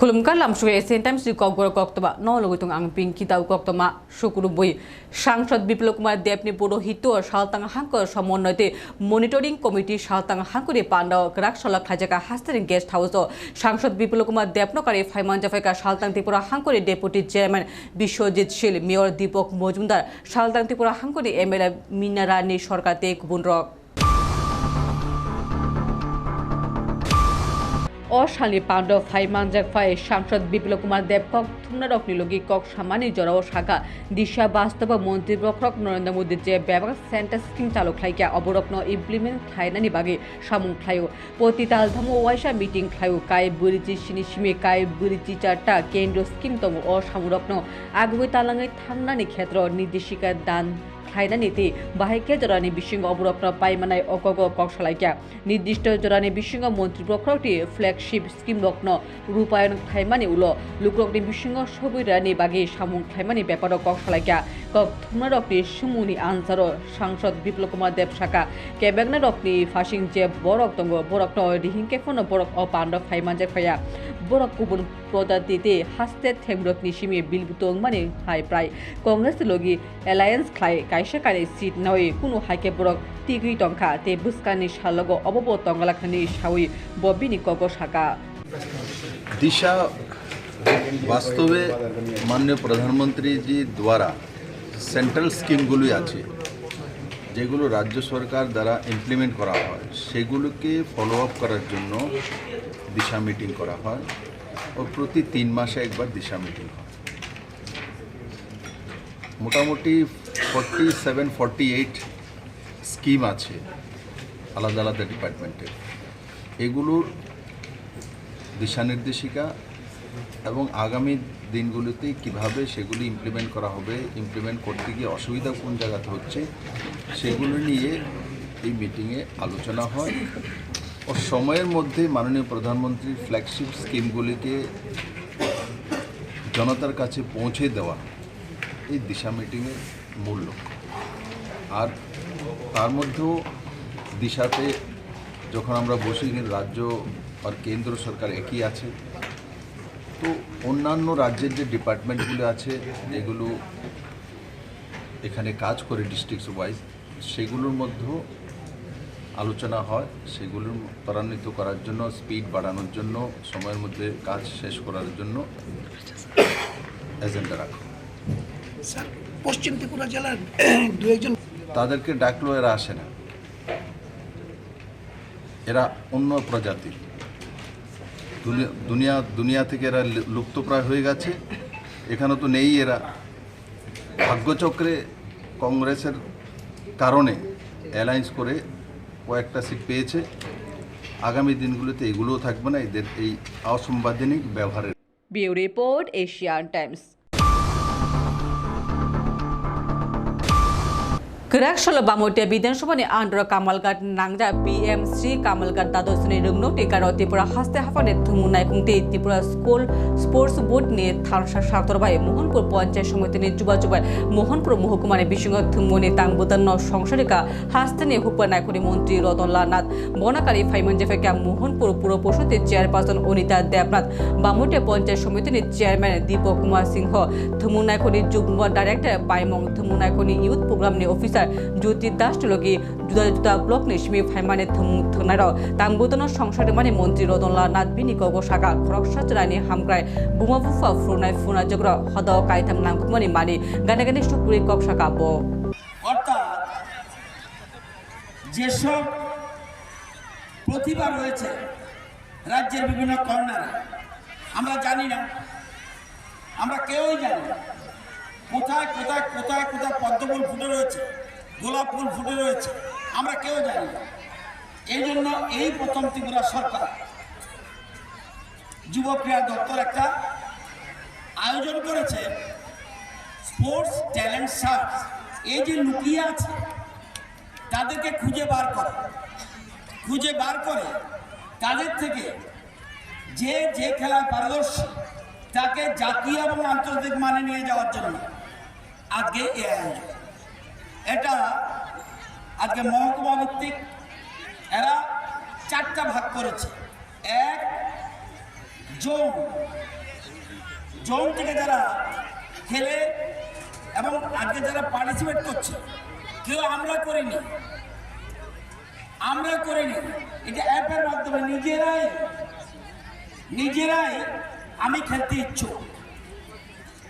khulumka lamsuge Asian Times toba. No logi tung ang ping kitau kok toma সাংসদ বিপ্লব কুমার দেবনি পুরোহিত সালতাং হাঙ্ক সমন্বয়তে মনিটরিং কমিটি সালতাং হাঙ্কুরি পান্ডাও রাকসলা খাজাকা হাস্তারিং গেস্ট হাউস সাংসদ বিপ্লব কুমার দেবনকারী ফাইমান জাফাইকা সালতাং Tripura হাঙ্কুরি deputy chairman Biswajit Shil mayor Dipak Majumdar সালতাং Tripura হাঙ্কুরি এমএলএ মিনা রানী সরকার তে কুবুন রক অশালী পাণ্ডব ফাই মানজাক ফাই সাংসদ বিপ্লব কুমার দেব কক থুমনারক নিলগি কক সামানি জরাও শাখা। দিশা বাস্তব মন্ত্রী বক্রক নরেন্দ্র মোদী যে ব্যাপক সেন্টার স্কিম চালু খাইকা অবরত্ন ইমপ্লিমেন্ট খাইনানি বাগে সামুং খায়ো পতিতাল ধমো ওয়াইসা মিটিং খায়ো কাই বুরিচি সিনি সিমি, কাই বুরিচি চারটা কেন্দ্র স্কিম তম অসামুরত্ন আগুই তালাঙै থাংনানি ক্ষেত্র নির্দেশিকা দান খাইনানিতে বাহিকে জরানি বিশৃঙ্গ অবরত্ন পাইমানাই অকগ ককশালাইকা নির্দিষ্ট জরানি বিশৃঙ্গ মন্ত্রী প্রক্রটি ফ্ল্যাগশিপ স্কিম রত্ন রূপায়ণ খাইমানি উল। লুকরকনি বিশৃঙ্গ সবৈরানি বাগে সামুং খাইমানি ব্যাপার ককশালাইকা কক থুমনা রকনি সুমুনি আনসার সাংসদ বিপ্লব কুমার দেব শাখা। কেবেগনা রকনি ফাসিং যে বরক দঙ্গ। বরক রিহিংকে ফোন বরক অ পাণ্ডব ফাইমানজে ফাইয়া বরক গুবুন প্রদাতিতে হাস্তে থেমরকনি সিমি বিলবুতং মানে হাই প্রায়। কংগ্রেস লগি এলায়েন্স খাই কাইসা কারে সিট নয় কোনো হাইকে বরক টিগ্রি টংখা তে বুসকানি সালগ অবব তঙ্গলাখানি সাউই ববিনি কগ শাখা। दिशा বাস্তবে মাননীয় প্রধানমন্ত্রীজি দ্বারা সেন্ট্রাল স্কিমগুলি আছে। যেগুলো রাজ্য সরকার দ্বারা ইমপ্লিমেন্ট করা হয়, সেগুলোকে ফলো আপ করার জন্য দিশা মিটিং করা হয় ও প্রতি তিন মাসে একবার দিশা মিটিং হয়। মোটামুটি forty seven forty eight scheme আছে আলাদা আলাদা ডিপার্টমেন্টের এগুলোর দিশা নির্দেশিকা এবং আগামী দিনগুলিতে কীভাবে সেগুলি ইমপ্লিমেন্ট করা হবে ইমপ্লিমেন্ট করতে গিয়ে অসুবিধা কোন জায়গাতে হচ্ছে, সেগুলো নিয়ে এই মিটিংয়ে আলোচনা হয়। ও সময়ের মধ্যে মাননীয় প্রধানমন্ত্রীর ফ্ল্যাগশিপ স্কিমগুলিকে জনতার কাছে পৌঁছে দেওয়া এই দিশা মিটিংয়ের মূল আর তার মধ্যেও দিশাতে যখন আমরা বসি, রাজ্য আর কেন্দ্র সরকার একই আছে তো অন্যান্য রাজ্যের যে ডিপার্টমেন্টগুলো আছে যেগুলো এখানে কাজ করে ডিস্ট্রিক্ট ওয়াইজ সেগুলোর মধ্যেও আলোচনা হয় সেগুলোর ত্বরান্বিত করার জন্য স্পিড বাড়ানোর জন্য সময়ের মধ্যে কাজ শেষ করার জন্য এজেন্ডা রাখা। স্যার পশ্চিম ত্রিপুরা জেলার দু একজন তাদেরকে ডাকলেও এরা আসে না এরা অন্য প্রজাতির দুনিয়া- দুনিয়া থেকে এরা লুপ্তপ্রায় হয়ে গেছে। এখানে তো নেই এরা। ভাগ্যচক্রে কংগ্রেসের কারণে অ্যালায়েন্স করে কয়েকটা সিট পেয়েছে। আগামী দিনগুলোতে এগুলোও থাকবে না। এদের এই অসাংবিধানিক ব্যবহারের। Bureau report Asian Times. বিধানসভানি আন্ড্র কামালগাট নাংজা পিএম শ্রী কামালগাট দ্বাদশনি রুগ্ন টিকার ত্রিপুরা হাস্তে হাফানে থুমুনাই কুংতে ত্রিপুরা স্কুল স্পোর্টস বোর্ড নিয়ে থানসা সাতরবাই মোহনপুর পঞ্চায়েত সমিতিনি যুবা যুবাই মোহনপুর মহকুমানি বিশৃঙ্গ থুমুনি তাংবুতান্ন সংসারিকা হাস্তানি হুপা নাইকুনি মন্ত্রী রতনলাল নাথ বনাকারী ফাইমন জেফেকা মোহনপুর পুর পরিষদের চেয়ারপারসন অনিতা দেবনাথ বামুটে পঞ্চায়েত সমিতিনি চেয়ারম্যান দীপক কুমার সিংহ থুমুনাইখনি যুগ্ম ডাইরেক্টর বাইমং থুমুনাইখনি ইউথ প্রোগ্রামনি অফিসার জ্যোতি দাস লগে জুদা জুদা ব্লক নি সিমি ফাইমানে থুংনার তাংবুতন সংসদে মানে মন্ত্রী রতনলাল নাথ বিনি সাগা খরকসা চরানি হামগ্রাই বুমাবুফা ফুরনাই ফুনা জগ্র হদ কাইথাম নাংকুমানি মানি গানে গানে স্টুপুরি কক সাকা ব অর্থাৎ যেসব প্রতিভা রয়েছে রাজ্যের বিভিন্ন কর্নারে আমরা জানি না। আমরা কেউই জানি না। কোথায় কোথায় কোথায় কোথায় পদ্মফুল ফুটে রয়েছে? গোলাপ ফুল ফুটে রয়েছে। আমরা কেউ জানি না। এই জন্য এই প্রথম ত্রিপুরা সরকার যুব ক্রীড়া দপ্তর একটা আয়োজন করেছে। Sports talent search. এই যে লুকিয়ে আছে, তাদেরকে খুঁজে বার করে। খুঁজে বার করে তাদের থেকে যে যে খেলায় পারদর্শী, তাকে জাতীয় এবং আন্তর্জাতিক মানে নিয়ে যাওয়ার জন্য আজকে এই আয়োজন। এটা আজকে মহকুমা ভিত্তিক এরা চারটা ভাগ করেছে। এক, জোন। জোন থেকে যারা খেলে এবং আজকে যারা পার্টিসিপেট করছে, কেউ আমরা করিনি। আমরা করিনি। এটা অ্যাপের মাধ্যমে নিজেরাই নিজেরাই আমি খেলতে ইচ্ছুক।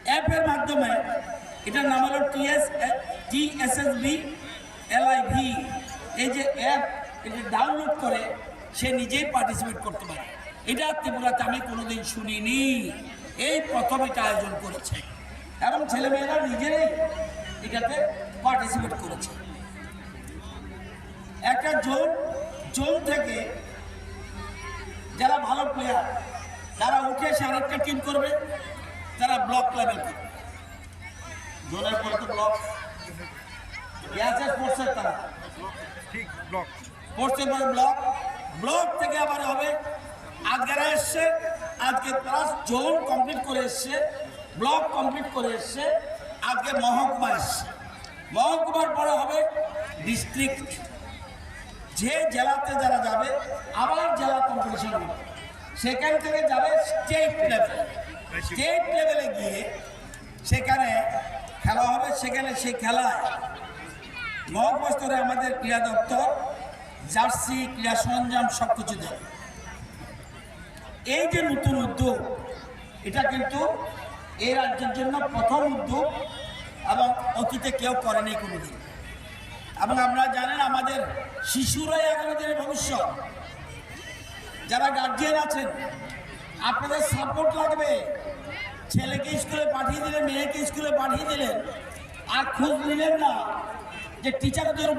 অ্যাপের মাধ্যমে এটার নাম হলো TS T S S B LIV এই যে অ্যাপ এটা ডাউনলোড করে, সে নিজেই পার্টিসিপেট করতে পারে। এটা ত্রিপুরাতে আমি কোনোদিন শুনিনি। এই প্রথম এটা আয়োজন করেছে। এবং ছেলেমেয়েরা নিজেরাই এটাতে পার্টিসিপেট করেছে। একটা জোন জোন থেকে যারা ভালো প্লেয়ার তারা উঠে এসে আরেকটা টিম করবে, তারা ব্লক লেভেল করবে। জোনের পরে তো ব্লক আছে স্পোর্টসের তারা স্পোর্টসের ব্লক ব্লক থেকে আবার হবে আজকেরা এসছে। আজকে প্লাস জোন কমপ্লিট করে এসছে। ব্লক কমপ্লিট করে এসছে। আজকে মহকুমা এসছে। মহকুমার পরে হবে ডিস্ট্রিক্ট যে জেলাতে যারা যাবে আবার জেলা কম্পিটিশন হবে। সেখান থেকে যাবে স্টেট লেভেল স্টেট লেভেলে গিয়ে সেখানে খেলা হবে। সেখানে সেই খেলায় মহকুমা স্তরে আমাদের ক্রীড়া দপ্তর, জার্সি, ক্রীড়া সরঞ্জাম সব কিছু দেবে এই যে নতুন উদ্যোগ, এটা কিন্তু এই রাজ্যের জন্য প্রথম উদ্যোগ এবং অতীতে কেউ করেনি কোনোদিন। এবং আপনারা জানেন আমাদের শিশুরাই আগামী দিনের ভবিষ্যৎ। যারা গার্জিয়ান আছেন, আপনাদের সাপোর্ট লাগবে। ছেলেকে স্কুলে পাঠিয়ে দিলেন, মেয়েকে স্কুলে পাঠিয়ে দিলেন, আর খোঁজ নিলেন না। যে টিচারদের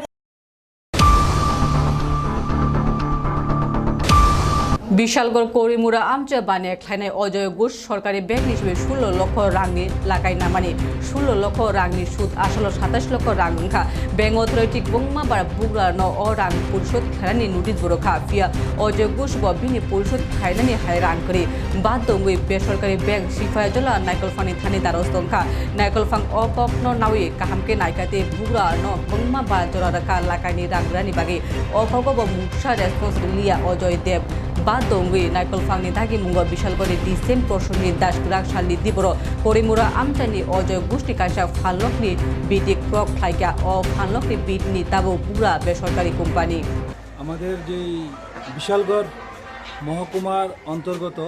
বিশালগড় করিমুরা আমচা বানিয়া খাইনায় অজয় ঘোষ সরকারি ব্যাংক হিসেবে ষোলো লক্ষ রাংনি লাগাই নামানি ষোলো লক্ষ রাংনি সুদ, আসলে সাতাশ লক্ষ রাং ওंखा ব্যাংক অথরিটি বংমা বারা বুগরা ন অ রাং পরিশোধ খাইনানি নোটিস বরখা। ফিয়া অজয় ঘোষ ব বিনি পরিশোধ খাইনানি হাই রাং করি। বাদ দঙ্গুই বেসরকারি ব্যাংক সিফায়জলা নাইকলফানি থানি দ্বারস্থ ওंखा নাইকলফাং অপকন নাউই কাহামকে নাইকাতে বুগরা ন বংমা বারা জরা রাখা লাগাইনি রাংরানি বাগে। অপকব মুখসা রেসপন্সিবিলিয়া অজয় দেব। বা দঙ্গুই নাইকল ফাংনি দাগি মুঙ্গ বিশালগড়ে ডিসেন প্রসঙ্গে দাস গ্রাক সালি দিবর। করিমুরা আমচানি অজয় গোষ্ঠী কাইসা ফানলকনি বিটি ক্রক ফ্লাইকা অ ফানলকনি বিটনি তাবো পুরা বেসরকারি কোম্পানি। আমাদের যে বিশালগড় মহকুমার অন্তর্গত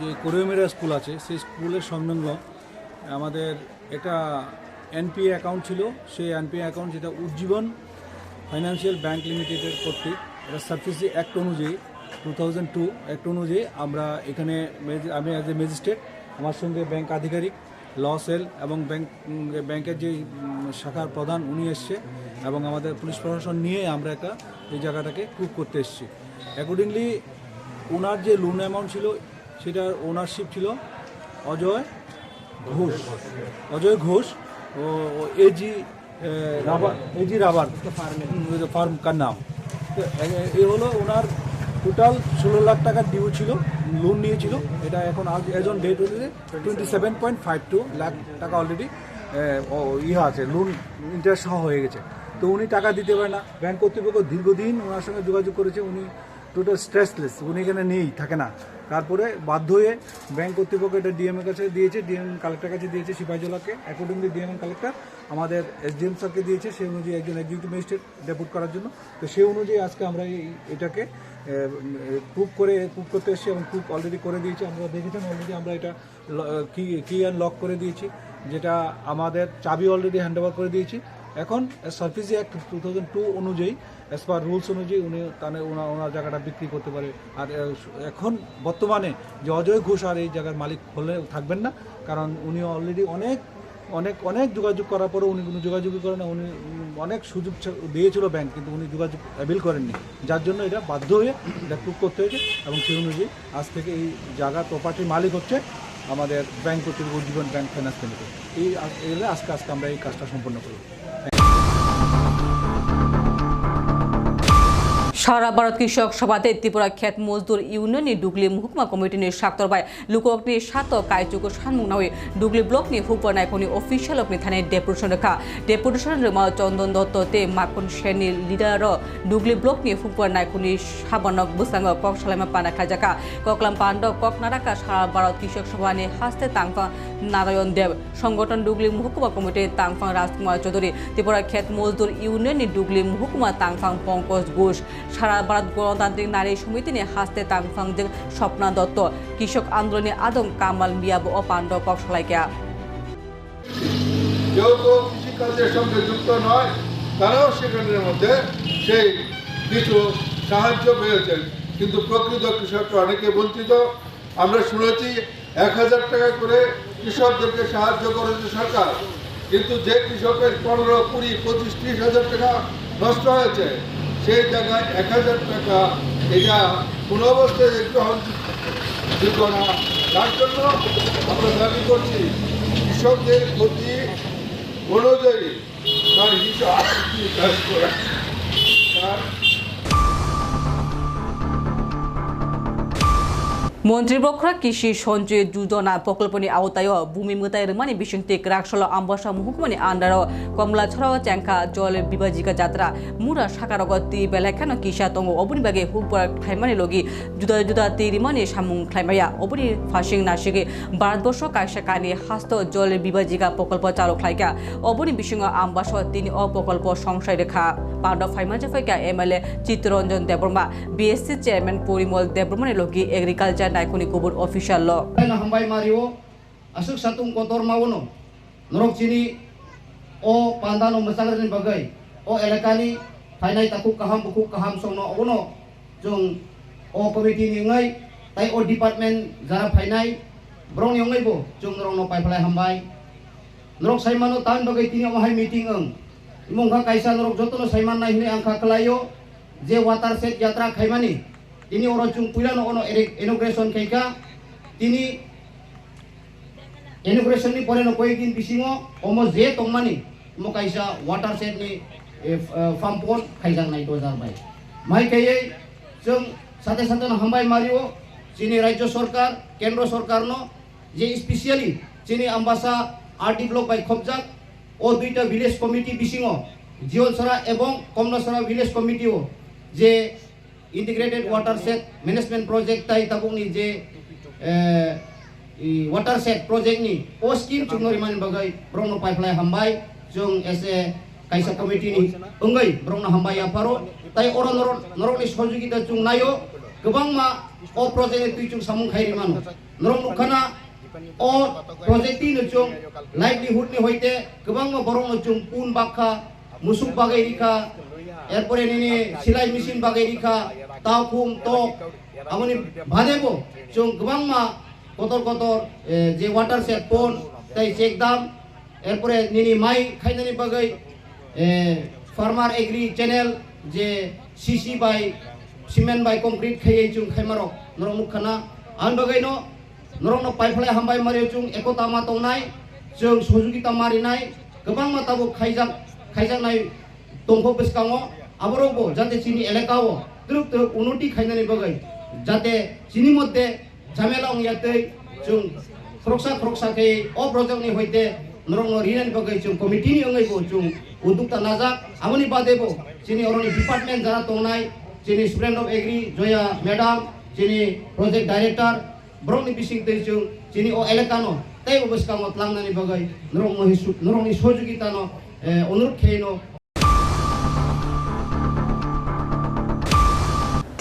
যে কোরিওমেরা স্কুল আছে, সেই স্কুলের সংলগ্ন আমাদের একটা এনপিএ অ্যাকাউন্ট ছিল। সেই এনপিএ অ্যাকাউন্ট যেটা উজ্জীবন ফাইন্যান্সিয়াল ব্যাংক লিমিটেডের কর্তৃক, এটা সাবসিডি অ্যাক্ট অনুযায়ী টু টু অ্যাক্ট অনুযায়ী আমরা এখানে আমি অ্যাজ এ ম্যাজিস্ট্রেট আমার সঙ্গে ব্যাংক আধিকারিক ল সেল এবং ব্যাংক ব্যাংকের যে শাখার প্রধান উনি এসছে এবং আমাদের পুলিশ প্রশাসন নিয়ে আমরা একটা এই জায়গাটাকে প্রুভ করতে এসেছি। অ্যাকর্ডিংলি ওনার যে লোন অ্যামাউন্ট ছিল, সেটার ওনারশিপ ছিল অজয় ঘোষ। অজয় ঘোষ ও AG rubber AG rubber farm কার নাম। এ হলো ওনার টোটাল ষোলো লাখ টাকার ডিউ ছিল লোন নিয়েছিল। এটা এখন আজ এজ অন ডেট হচ্ছে twenty seven point five two lakh টাকা অলরেডি ইহা আছে লোন ইন্টারেস্ট সহ হয়ে গেছে। তো উনি টাকা দিতে পারে না। ব্যাংক কর্তৃপক্ষ দীর্ঘদিন ওনার সঙ্গে যোগাযোগ করেছে, উনি টোটাল স্ট্রেসলেস উনি এখানে নেই, থাকে না। তারপরে বাধ্য হয়ে ব্যাংক কর্তৃপক্ষ এটা ডিএম এর কাছে দিয়েছে ডিএম কালেক্টর কাছে দিয়েছে, সিপাহীজলাকে। অ্যাকর্ডিংলি ডিএম কালেক্টর আমাদের এসডিএম স্যারকে দিয়েছে, সেই অনুযায়ী একজন এক্সিকিউটিভ ম্যাজিস্ট্রেট ডেপুট করার জন্য। তো সেই অনুযায়ী আজকে আমরা এই, এটাকে প্রুভ করে প্রুভ করতে এসেছি এবং প্রুভ অলরেডি করে দিয়েছি। আমরা দেখেছেন অলরেডি আমরা এটা কি কি অ্যান্ড লক করে দিয়েছি। যেটা আমাদের চাবি অলরেডি হ্যান্ড ওভার করে দিয়েছি। এখন service act two thousand two অনুযায়ী অ্যাজ পার রুলস অনুযায়ী উনি তাহলে ওনার ওনার জায়গাটা বিক্রি করতে পারে। আর এখন বর্তমানে যে অজয় ঘোষ আর এই জায়গার মালিক হলে থাকবেন না, কারণ উনি অলরেডি অনেক অনেক অনেক যোগাযোগ করার পরে উনি কোনো যোগাযোগই করেন উনি অনেক সুযোগ দিয়েছিল ব্যাংক কিন্তু উনি যোগাযোগ অ্যাভেল করেননি। যার জন্য এটা বাধ্য হয়ে এটা প্রুভ করতে হয়েছে এবং সেই অনুযায়ী আজ থেকে এই জায়গা প্রপার্টির মালিক হচ্ছে আমাদের ব্যাংক কর্তৃপক্ষ উজ্জীবন ব্যাংক ফাইন্যান্স লিমিটেড এই আজ- আজকে আজকে আমরা এই কাজটা সম্পন্ন করব। সারা ভারত কৃষক সভাতে ত্রিপুরা খেত মজদুর ইউনিয়ননি ডুগলি মহকুমা কমিটিনি সাক্তরবাই লুককনি সাত কাইচুকু সানমুংনাওই ডুগলি ব্লকনি হুপর নাইকনি অফিসিয়াল অকনি থানে ডেপুটেশন রেখা। ডেপুটেশন রেমা চন্দন দত্ত তে মাখন সেনি লিডার ডুগলি ব্লকনি হুপর নাইকনি সাবানক বুসাঙ্গ কক সালামা পানা খাজাকা। ককলাম পান্ড কক নারাকা সারা ভারত কৃষক সভানি হাস্তে তাংফা নারায়ণ দেব। সংগঠন ডুগলি মহকুমা কমিটির তাংফাং রাজকুমার চৌধুরী। ত্রিপুরা খেত মজদুর ইউনিয়ননি ডুগলি মহকুমা তাংফাং পঙ্কজ ঘোষ। সারা ভারত গণতান্ত্রিক নারী সমিতি নিয়ে হাসতে তাংফাং যে স্বপ্না দত্ত। কৃষক আন্দোলনে আদম, কামাল, মিয়াব ও পাণ্ডব কক্সলাইকা। কেউ কেউ কৃষিকাজের সঙ্গে যুক্ত নয়, তারাও সেখানের মধ্যে সেই কিছু সাহায্য পেয়েছেন। কিন্তু প্রকৃত কৃষকরা অনেকে বঞ্চিত। আমরা শুনেছি এক হাজার টাকা করে কৃষকদেরকে সাহায্য করেছে সরকার। কিন্তু যে কৃষকের পনেরো, কুড়ি, পঁচিশ, ত্রিশ হাজার টাকা নষ্ট হয়েছে সেই জায়গায় এক হাজার টাকা এটা কোনো অবস্থায় গ্রহণযোগ্য না, তার জন্য আমরা দাবি করছি, কৃষকদের ক্ষতি অনুযায়ী তার হিসাব কাজ করা তার মন্ত্রীবক্রা কৃষি সঞ্চয় যোজনা প্রকল্পনি আওতায় ভূমি মোতায় রমানি বিশিংতিক রাকসল আম্বাসা মহকুমানি আন্ডার, কমলা ছড়াও, চ্যাংখা, জল বিভাজিকা যাত্রা, মুরা সাকারগতি বেলাখান, কিসা তঙ্গ অবনিবাগে হুকবরা খাইমানি লগি, জুদা জুদা তিরিমানি সামুং খাইমাইয়া অবনি ফাসিং নাসিগে ভারতবর্ষ কাইসা কানি হাস্ত জল বিভাজিকা প্রকল্প চালু খাইকা অবনি বিশিং আম্বাস, তিনি অপ্রকল্প সংশয় রেখা, পাণ্ডব ফাইমাজা ফাইকা MLA Chittaranjan Debbarma BSC chairman Parimal দেববর্মানি লগি এগ্রিকালচার নাইকুনি কুবুর অফিসিয়াল ল na hambay Mario asuk satung kotor mauno norok chini o pandano masalar ni bagay o elekani thainai takuk kaham bukuk kaham songno ono jong o committee ni ngai tai o department jara phainai brong yong ngai bo jong norong no pai phalai hambay norok saimano tan bagay tini hai meeting ang imong kha kaisa norok jotono saiman nai hine angkha kelayo je water set yatra khaimani chung puila no ono inauguration kaika তিনি inauguration ni pore no koi din bisingo omo je tongmani mo kaisa water set ni farm pond kaijang nai 2022 mai kaye chung সাথে সাথে hambai mario chini রাজ্য সরকার কেন্দ্র সরকার no যে specially চিনি Ambassa RT block বাই খবজাক ও দুইটা ভিলেজ কমিটি বিসিং জিওলসরা এবং কমলাসরা ভিলেজ কমিটিও যে integrated watershed management project তাই tabungni যে watershed project chung nori man bagai brong no pipeline hambai chung এসে kaisa committee ni ungai brong no hambai aparo tai ora norok norok ni সহযোগিতা chung nayo গোবাং মা ও project তুই chung samung khairi mano norok nukhana ও project ni chung livelihood ni হইতে গোবাং মা no chung pun bakha musuk bagai rika এরপরে নিনি সেলাই machine বাগাই রিখা তাফুম তক আমি amoni চুং গবাং মা কতর কতর যে ওয়াটার সেট পোন তাই চেক দাম। এরপরে নিনি মাই খাইদানি বাগাই ফার্মার এগ্রি চ্যানেল যে সিসি বাই, সিমেন্ট বাই কংক্রিট খাইয়ে চুং খাইমারক। নরম মুখানা আন বাগাইন, নরম পাইফলাই হামবাই মারি চুং, একতা মা তংনাই চুং সহযোগিতা মারি নাই। মারিনাই গোবাং মাতাবো খাইজাক খাইজাকনাই দংখ বেসকাঙ আবরবো যাতে চিনি এলাকাও তৃপ্ত উনটি খাইনানি বগৈ যাতে চিনি মধ্যে ঝামেলা ইয়াতে চুং খরকসা খরকসাকে অপ্রজকনি হইতে নরং রিনান বগৈ চুং। কমিটিনি অঙ্গৈ বো চুং। উদ্যোক্তা নাজাক, আমনি বাদে বো চিনি অরনি ডিপার্টমেন্ট যারা তংনাই চিনি student of agri Jaya madam চিনি প্রজেক্ট ডাইরেক্টর ব্রংনি বিসিং তৈচুং চিনি ও এলাকানো, তাই অবস্কামত লাংনানি বগৈ নরং নরংনি সহযোগিতানো অনুরোধ খেয়েনো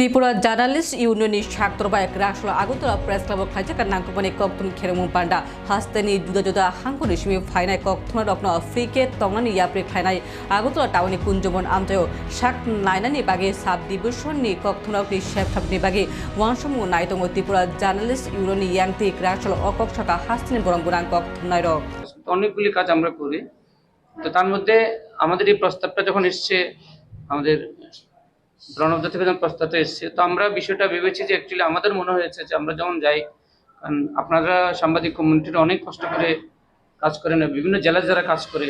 ত্রিপুরা জার্নালিস্ট ইউনিয়ন ছাত্রবায় রাসল আগরতলা প্রেস ক্লাব খাইজাকার নাংকুপানি ককতুম খেরমু পান্ডা। হাস্তানি জুদা জুদা হাঙ্কুনি সিমি ফাইনাই ককথুনা রকন ফ্রিকে তংনানি ইয়াপ্রে খাইনাই আগরতলা টাউনি কুঞ্জবন আমতায় শাক নাইনানি বাগে সাব ডিভিশননি ককথুনাকনি শেফথাপনি বাগে। ওয়ানসমু নাইতং ত্রিপুরা জার্নালিস্ট ইউনিয়ন ইয়াংতি রাসল অকক শাখা হাস্তিনি বরং গুণাং ককথুনাই রক অনেকগুলি কাজ আমরা করি। তো তার মধ্যে আমাদের এই প্রস্তাবটা যখন এসছে, আমাদের প্রণবদা থেকে যখন প্রস্তাবটা এসছে। তো আমরা বিষয়টা ভেবেছি যে অ্যাকচুয়ালি আমাদের মনে হয়েছে যে আমরা যখন যাই, কারণ আপনারা সাংবাদিক কমিউনিটির অনেক কষ্ট করে কাজ করেন বিভিন্ন জেলায় যারা কাজ করে,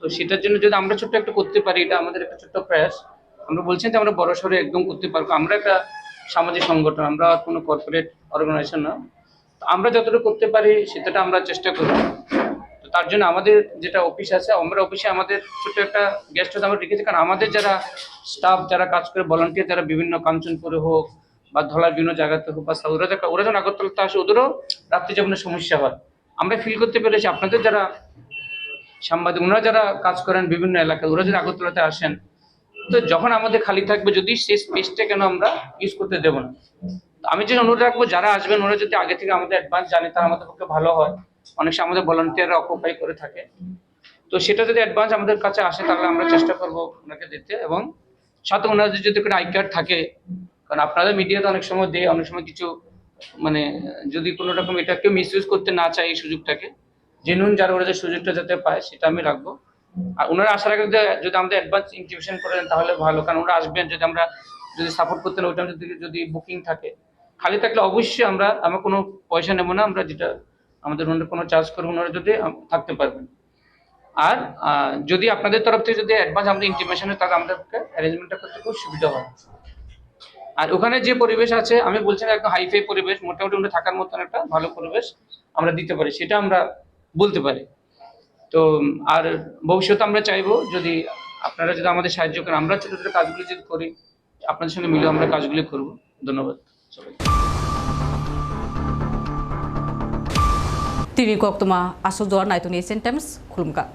তো সেটার জন্য যদি আমরা ছোট্ট একটু করতে পারি, এটা আমাদের একটা ছোট্ট প্রয়াস। আমরা বলছেন যে আমরা বড় সড়ো একদম করতে পারব। আমরা একটা সামাজিক সংগঠন, আমরা কোনো কর্পোরেট অর্গানাইজেশন না। আমরা যতটুকু করতে পারি সেটা আমরা চেষ্টা করি তার জন্য আমাদের যেটা অফিস আছে, আমরা অফিসে আমাদের ছোট একটা গেস্ট হাউস আমরা রেখেছি। কারণ আমাদের যারা স্টাফ যারা কাজ করে ভলান্টিয়ার যারা বিভিন্ন কাঞ্চনপুরে হোক বা ধলার বিভিন্ন জায়গাতে হোক বা ওরা ওরা যখন আগরতলাতে আসে, ওদেরও রাত্রি জীবনের সমস্যা হয়, আমরা ফিল করতে পেরেছি। আপনাদের যারা সাংবাদিক, ওনারা যারা কাজ করেন বিভিন্ন এলাকায়, ওরা যদি আগরতলাতে আসেন, তো যখন আমাদের খালি থাকবে, যদি সেই স্পেসটা কেন আমরা ইউজ করতে দেবো না? আমি যে অনুরোধ রাখব, যারা আসবেন, ওরা যদি আগে থেকে আমাদের অ্যাডভান্স জানে, তাহলে আমাদের পক্ষে ভালো হয়। অনেক সময় আমাদের ভলান্টিয়াররা অকুপাই করে থাকে। তো সেটা যদি অ্যাডভান্স আমাদের কাছে আসে, তাহলে আমরা চেষ্টা করব ওনাকে দিতে এবং সাথে ওনাদের যদি কোনো আই কার্ড থাকে, কারণ আপনাদের মিডিয়াতে অনেক সময় দেয়, অনেক সময় কিছু মানে যদি কোনো রকম এটা কেউ মিসইউজ করতে না চায় এই সুযোগটাকে জেনুইন যারা ওরা যে সুযোগটা যাতে পায়, সেটা আমি রাখব। আর ওনারা আসার আগে যদি- আমাদের অ্যাডভান্স ইনটিমেশন করে দেন, তাহলে ভালো। কারণ ওরা আসবেন, যদি আমরা, যদি সাপোর্ট করতেন ওইটা যদি যদি বুকিং থাকে, খালি থাকলে অবশ্যই আমরা আমরা কোনো পয়সা নেব না, আমরা যেটা আমাদের ওনারা কোনো চার্জ করব ওনারা যদি থাকতে পারবেন। আর যদি আপনাদের তরফ থেকে যদি অ্যাডভান্স আমাদের ইন্টিমেশনে তাহলে আমাদেরকে অ্যারেঞ্জমেন্টটা করতে খুব সুবিধা হয় আর ওখানে যে পরিবেশ আছে, আমি বলছি না একদম হাইফাই পরিবেশ, মোটামুটি ওখানে থাকার মতন একটা ভালো পরিবেশ আমরা দিতে পারি, সেটা আমরা বলতে পারি। তো, আর ভবিষ্যতে আমরা চাইব যদি আপনারা যদি আমাদের সাহায্য করেন, আমরা ছোটো ছোটো কাজগুলি যদি করি, আপনাদের সঙ্গে মিলে আমরা কাজগুলি করব। ধন্যবাদ সবাই TV Koktuma Asodor Naituni Sentems Kulumka.